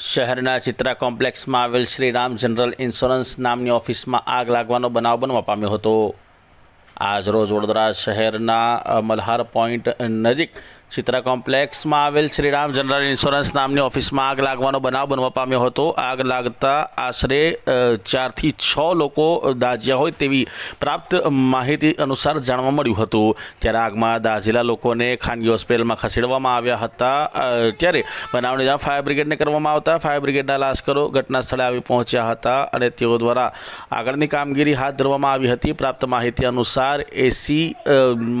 શહેરના ચિત્રા કોમ્પ્લેક્સમાં આવેલ Shriram general insurance નામની ઓફિસમાં આગ લાગવાનો બનાવ બનવા પામ્યો હતો. આજરોજ વડોદરા શહેરના મલ્હાર પોઈન્ટ નજીક ચિત્રા કોમ્પ્લેક્સમાં આવેલ શ્રીરામ જનરલ ઇન્સ્યોરન્સ નામની ઓફિસમાં આગ લાગવાનો બનાવ બનવા પામ્યો હતો. આગ લાગતા આશરે ચારથી છ લોકો દાજ્યા હોય તેવી પ્રાપ્ત માહિતી અનુસાર જાણવા મળ્યું હતું. ત્યારે આગમાં દાજેલા લોકોને ખાનગી હોસ્પિટલમાં ખસેડવામાં આવ્યા હતા. ત્યારે બનાવની જાણ ફાયર બ્રિગેડને કરવામાં આવતા ફાયર બ્રિગેડના લાશ્કરો ઘટના સ્થળે આવી પહોંચ્યા હતા અને તેઓ દ્વારા આગળની કામગીરી હાથ ધરવામાં આવી હતી. પ્રાપ્ત માહિતી અનુસાર એસી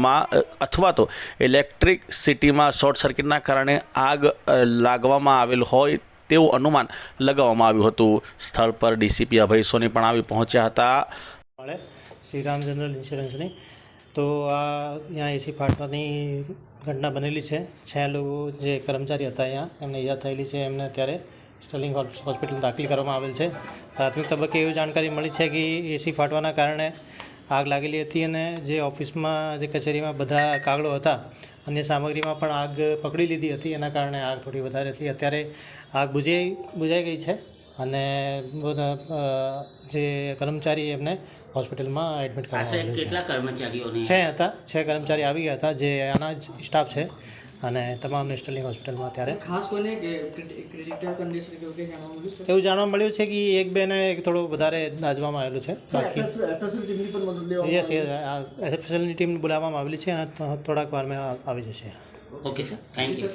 માં અથવા તો ઇલેક્ટ્રિક સિટીમાં શોર્ટ સર્કિટના કારણે આગ લાગવામાં આવેલ હોય તેવું અનુમાન લગાવવામાં આવ્યું હતું. સ્થળ પર ડીસીપી અભય સોની પણ આવી પહોંચ્યા હતા. શ્રીરામ જનરલ ઇન્સ્યોરન્સની. તો આ અહીંયા એસી ફાટવાની ઘટના બનેલી છે. છ લોકો જે કર્મચારી હતા અહીંયા, એમને ઈજા થયેલી છે. એમને અત્યારે સ્ટર્લિંગ હોસ- હોસ્પિટલ દાખલ કરવામાં આવેલ છે. પ્રાથમિક તબક્કે એવી જાણકારી મળી છે કે એસી ફાટવાના કારણે આગ લાગેલી હતી અને જે ઓફિસમાં જે કચેરીમાં બધા કાગળો હતા અન્ય સામગ્રીમાં પણ આગ પકડી લીધી હતી. એના કારણે આગ થોડી વધારે હતી. અત્યારે આગ બુઝાઈ બુઝાઈ ગઈ છે અને જે કર્મચારી એમને હોસ્પિટલમાં એડમિટ કરવામાં કેટલા કર્મચારીઓને? છે હતા છે કર્મચારી આવી ગયા હતા જે આના જ સ્ટાફ છે. અને તમામ સ્ટર્લિંગ હોસ્પિટલમાં અત્યારે. ખાસ કોઈને ક્રિટિકલ કન્ડિશન કે જાણવા મળ્યું છે? એવું જાણવા મળ્યું છે કે એક બેને થોડું વધારે નાજવામાં આવેલું છે. બાકી યસ યસ એફએસએલની ટીમ બોલાવવામાં આવેલી છે અને થોડાક વારમાં આવી જશે. Okay sir thank you